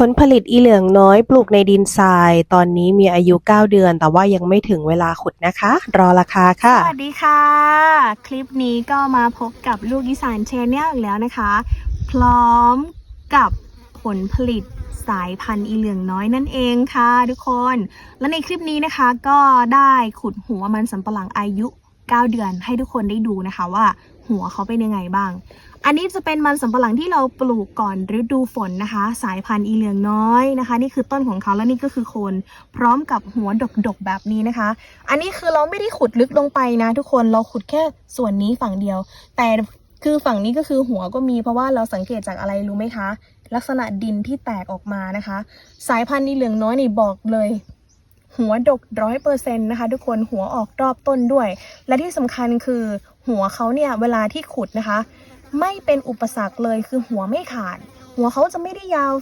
ผลผลิตอีเหลืองน้อยปลูกในดินทราย ตอนนี้มีอายุ 9 เดือน แต่ว่ายังไม่ถึงเวลาขุดนะคะ รอราคาค่ะ สวัสดีค่ะ คลิปนี้ก็มาพบกับลูกอีสานเชนแนลอีกแล้วนะคะ พร้อมกับผลผลิตสายพันธุ์อีเหลืองน้อยนั่นเองค่ะทุกคน และในคลิปนี้นะคะก็ได้ขุดหัวมันสำปะหลังอายุ 9 เดือนให้ทุกคนได้ดูนะคะว่าหัวเขาเป็นยังไงบ้าง อันนี้จะเป็นมันสำปะหลังที่เราปลูกก่อนฤดูฝนนะคะ สายพันธุ์อีเหลืองน้อยนะคะ นี่คือต้นของเขาและนี่ก็คือโคนพร้อมกับหัวดกๆแบบนี้นะคะ อันนี้คือเราไม่ได้ขุดลึกลงไปนะ ทุกคนเราขุดแค่ส่วนนี้ฝั่งเดียว แต่คือฝั่งนี้ก็คือหัวก็มีเพราะว่าเราสังเกตจากอะไรรู้ไหมคะ ลักษณะดินที่แตกออกมานะคะ สายพันธุ์อีเหลืองน้อยนี่บอกเลย หัวดกร้อยเปอร์เซ็นต์นะคะ ทุกคนหัวออกรอบต้นด้วย และที่สำคัญคือหัวเขาเนี่ยเวลาที่ขุดนะคะ ไม่เป็นอุปสรรคเลยคือหัวไม่ขาด หัวเขาจะไม่ได้ยาว